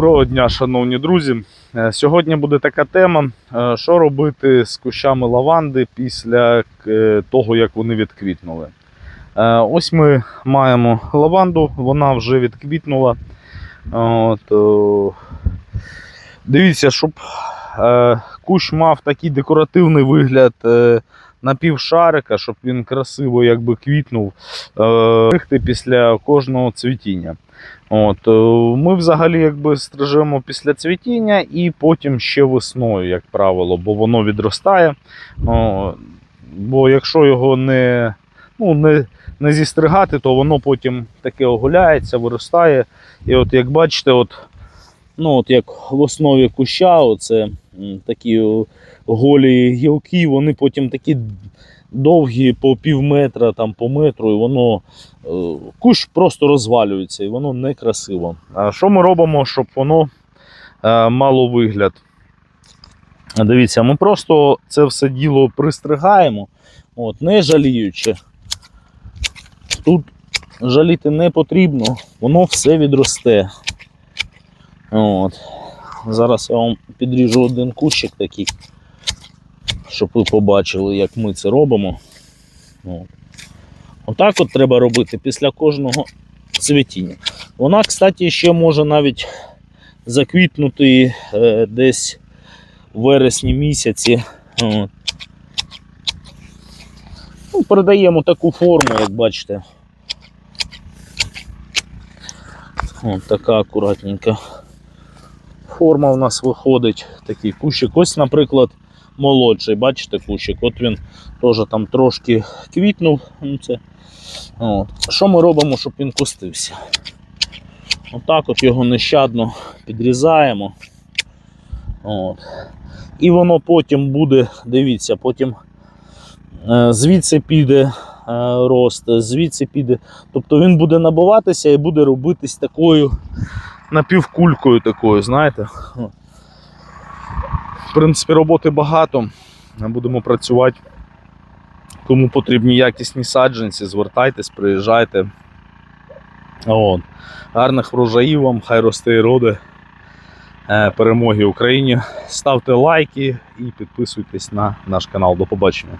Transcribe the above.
Доброго дня, шановні друзі. Е, Сьогодні буде така тема, е, що робити з кущами лаванди після е, того, як вони відквітнули. Ось ми маємо лаванду, вона вже відквітнула. От, Дивіться, щоб кущ мав такий декоративний вигляд напівшарика, щоб він красиво якби квітнув е, після кожного цвітіння. От, е, ми взагалі якби стрижемо після цвітіння і потім ще весною, як правило, бо воно відростає. О, бо якщо його не, ну, не, не зістригати, то воно потім таке оголяється, виростає. І от як бачите, от, ну, от як в основі куща, оце такі голі гілки, вони потім такі довгі по пів метра, там, по метру, і воно е, кущ просто розвалюється і воно некрасиво. А що ми робимо, щоб воно е, мало вигляд? Дивіться, ми просто це все діло пристригаємо, от, не жаліючи. Тут жаліти не потрібно, воно все відросте. От. Зараз я вам підріжу один кущик такий, щоб ви побачили, як ми це робимо. От. Отак от треба робити після кожного цвітіння. Вона, кстати, ще може навіть заквітнути е, десь в вересні місяці. От. Ну, передаємо таку форму, як бачите. От така акуратненька. Форма в нас виходить, такий кущик. Ось, наприклад, молодший, бачите, кущик. От він теж там трошки квітнув. Ну, це. От. Що ми робимо, щоб він кустився? Отак от його нещадно підрізаємо. От. І воно потім буде, дивіться, потім е, звідси піде е, рост, звідси піде. Тобто він буде набиватися і буде робитись такою напівкулькою такою, знаєте. В принципі, роботи багато. Будемо працювати. Кому потрібні якісні саджанці, звертайтесь, приїжджайте. От. Гарних врожаїв вам, хай росте і роди. Е, Перемоги Україні. Ставте лайки і підписуйтесь на наш канал. До побачення.